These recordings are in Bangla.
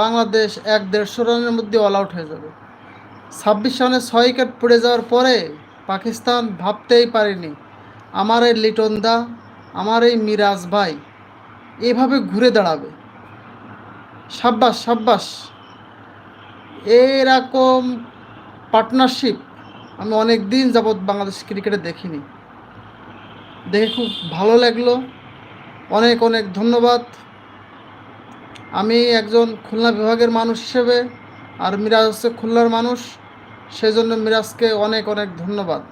বাংলাদেশ এক দেড়শো রানের মধ্যে অল আউট হয়ে যাবে। ছাব্বিশ রানে ছয় উইকেট পড়ে যাওয়ার পরে পাকিস্তান ভাবতেই পারেনি, আমার এই লিটন দা, আমার এই মিরাজ ভাই, এভাবে ঘুরে দাঁড়াবে। সাব্বাস সাব্বাস, এরকম পার্টনারশিপ আমি অনেক দিন যাবৎ বাংলাদেশ ক্রিকেটে দেখিনি। দেখে খুব ভালো লাগল। অনেক অনেক ধন্যবাদ। আমি একজন খুলনা বিভাগের মানুষ হিসেবে আর মিরাজ হচ্ছে খুলনার মানুষ সেই জন্য মিরাজকে অনেক অনেক ধন্যবাদ।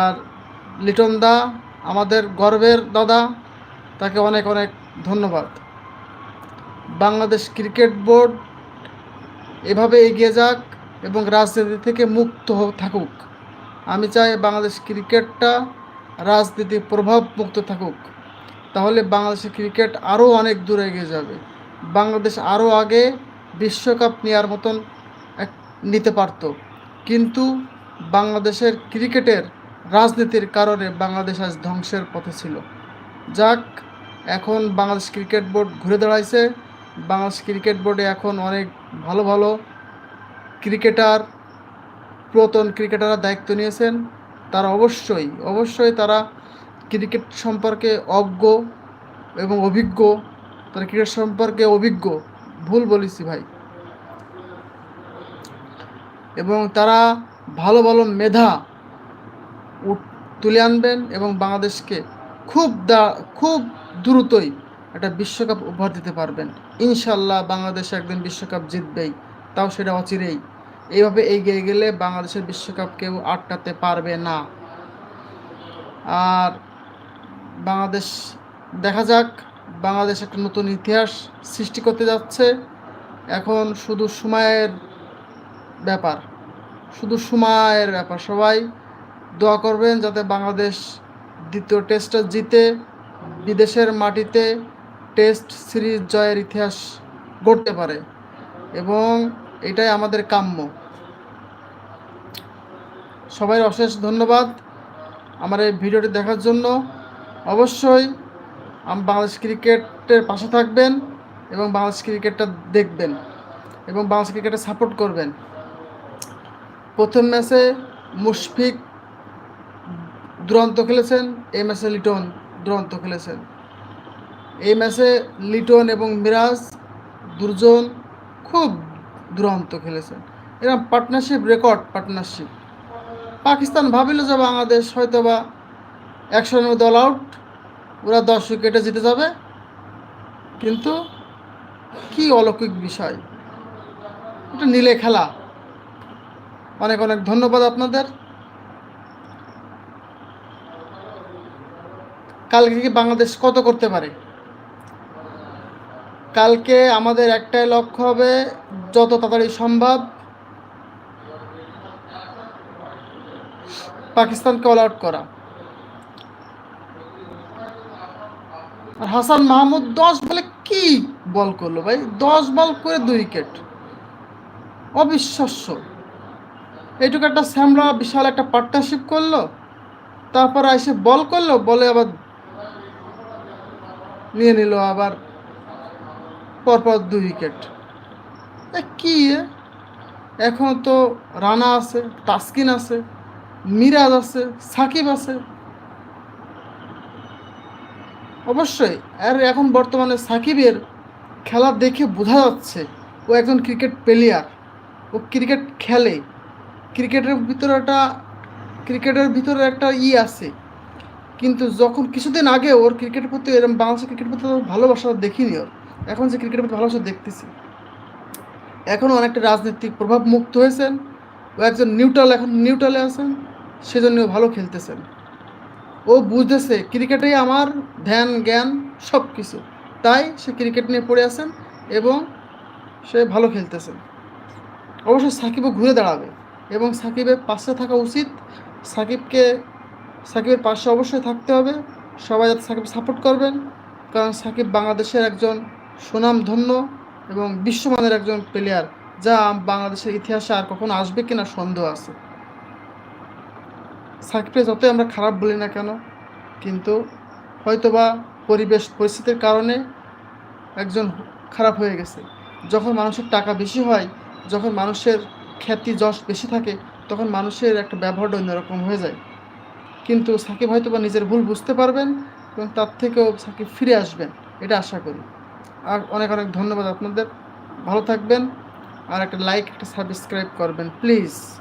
আর লিটন দা, আমাদের গর্বের দাদা, তাকে অনেক অনেক ধন্যবাদ। বাংলাদেশ ক্রিকেট বোর্ড এভাবে এগিয়ে যাক এবং রাজনীতি থেকে মুক্ত থাকুক। আমি চাই বাংলাদেশ ক্রিকেটটা রাজনীতি প্রভাব মুক্ত থাকুক। তাহলে বাংলাদেশের ক্রিকেট আরও অনেক দূর এগিয়ে যাবে। বাংলাদেশ আরও আগে বিশ্বকাপ নেওয়ার মতন এক নিতে পারত। কিন্তু বাংলাদেশের ক্রিকেটের রাজনীতির কারণে বাংলাদেশ আজ ধ্বংসের পথে ছিল। যাক, এখন বাংলাদেশ ক্রিকেট বোর্ড ঘুরে দাঁড়াইছে। বাংলাদেশ ক্রিকেট বোর্ডে এখন অনেক ভালো ভালো ক্রিকেটার, পুরাতন ক্রিকেটাররা দায়িত্ব নিয়েছেন। তারা অবশ্যই অবশ্যই তারা ক্রিকেট সম্পর্কে অজ্ঞ এবং অভিজ্ঞ তারা ক্রিকেট সম্পর্কে অভিজ্ঞ, ভুল বলেছি ভাই। এবং তারা ভালো ভালো মেধা তুলে আনবেন এবং বাংলাদেশকে খুব দা, খুব দ্রুতই একটা বিশ্বকাপ উপহার দিতে পারবেন। ইনশাল্লাহ বাংলাদেশ একদিন বিশ্বকাপ জিতবেই, তাও সেটা অচিরেই। এইভাবে এগিয়ে গেলে বাংলাদেশের বিশ্বকাপ কেউ আটকাতে পারবে না। আর বাংলাদেশ, দেখা যাক, বাংলাদেশ একটা নতুন ইতিহাস সৃষ্টি করতে যাচ্ছে। এখন শুধু সময়ের ব্যাপার, শুধু সময়ের ব্যাপার। সবাই দোয়া করবেন যাতে বাংলাদেশ দ্বিতীয় টেস্টটা জিতে, বিদেশের মাটিতে টেস্ট সিরিজ জয়ের ইতিহাস গড়তে পারে। এবং এটাই আমাদের কাম্য। সবাই অশেষ ধন্যবাদ আমার এই ভিডিওটি দেখার জন্য। অবশ্যই বাংলাদেশ ক্রিকেটের পাশে থাকবেন এবং বাংলাদেশ ক্রিকেটটা দেখবেন এবং বাংলাদেশ ক্রিকেটে সাপোর্ট করবেন। প্রথম ম্যাচে মুশফিক দুরন্ত খেলেছেন, এই ম্যাচে লিটন দুরন্ত খেলেছেন। এই ম্যাচে লিটন এবং মিরাজ দুজন খুব দুরন্ত খেলেছেন। এরকম পার্টনারশিপ রেকর্ড পার্টনারশিপ পাকিস্তান ভাবিল যে বাংলাদেশ হয়তো বা একশো রানের মধ্যে অল আউট ওরা দশ উইকেটে জিতে যাবে। কিন্তু কি অলৌকিক বিষয়। এটা নীলে খেলা। অনেক অনেক ধন্যবাদ আপনাদের। কালকে কি বাংলাদেশ কত করতে পারে? কালকে আমাদের একটাই লক্ষ্য হবে, যত তাড়াতাড়ি সম্ভব পাকিস্তানকে অল আউট করা। আর হাসান মাহমুদ দশ বলে কি বল করল ভাই? দশ বল করে দুই উইকেট। অবিশ্বাস্য। এইটুকু একটা শ্যামলা বিশাল একটা পার্টনারশিপ করল, তারপর এসে বল করল, বলে আবার নিয়ে নিল আবার পরপর দুই উইকেট। কি? এখন তো রানা আছে, তাসকিন আছে, মিরাজ আছে, সাকিব আছে অবশ্যই। আর এখন বর্তমানে সাকিবের খেলা দেখে বোঝা যাচ্ছে, ও একজন ক্রিকেট প্লেয়ার ও ক্রিকেট খেলে। ক্রিকেটের ভিতরে একটা, ক্রিকেটের ভিতরে একটা ই আছে। কিন্তু যখন কিছুদিন আগে ওর ক্রিকেটের প্রতি এরকম বাংলাদেশের ক্রিকেট প্রতি ভালোবাসা দেখিনি ওর, এখন যে ক্রিকেটের প্রতি ভালোবাসা দেখতেছি। এখনও অনেকটা রাজনৈতিক প্রভাব মুক্ত হয়েছেন। ও একজন নিউট্রাল এখন নিউট্রালে আছেন সেজন্য ভালো খেলতেছেন। ও বুঝতেছে ক্রিকেটেই আমার ধ্যান, জ্ঞান সব কিছু তাই সে ক্রিকেট নিয়ে পড়ে আছেন এবং সে ভালো খেলতেছেন অবশ্যই সাকিবও ঘুরে দাঁড়াবে এবং সাকিবের পাশে থাকা উচিত। সাকিবকে, সাকিবের পাশে অবশ্যই থাকতে হবে। সবাই যাতে সাকিব সাপোর্ট করবেন। কারণ সাকিব বাংলাদেশের একজন সুনামধন্য এবং বিশ্বমানের একজন প্লেয়ার যা বাংলাদেশের ইতিহাসে আর কখনো আসবে কিনা সন্দেহ আছে। সাকিবকে যতই আমরা খারাপ বলি না কেন? কিন্তু হয়তোবা পরিবেশ, পরিস্থিতির কারণে একজন খারাপ হয়ে গেছে। যখন মানুষের টাকা বেশি হয়, যখন মানুষের খ্যাতি, যশ বেশি থাকে, তখন মানুষের একটা ব্যবহারটা অন্যরকম হয়ে যায়। কিন্তু সাকিব হয়তো বা নিজের ভুল বুঝতে পারবেন এবং তার থেকেও সাকিব ফিরে আসবেন, এটা আশা করি। আর অনেক অনেক ধন্যবাদ আপনাদের। ভালো থাকবেন আর একটা লাইক একটা সাবস্ক্রাইব করবেন প্লিজ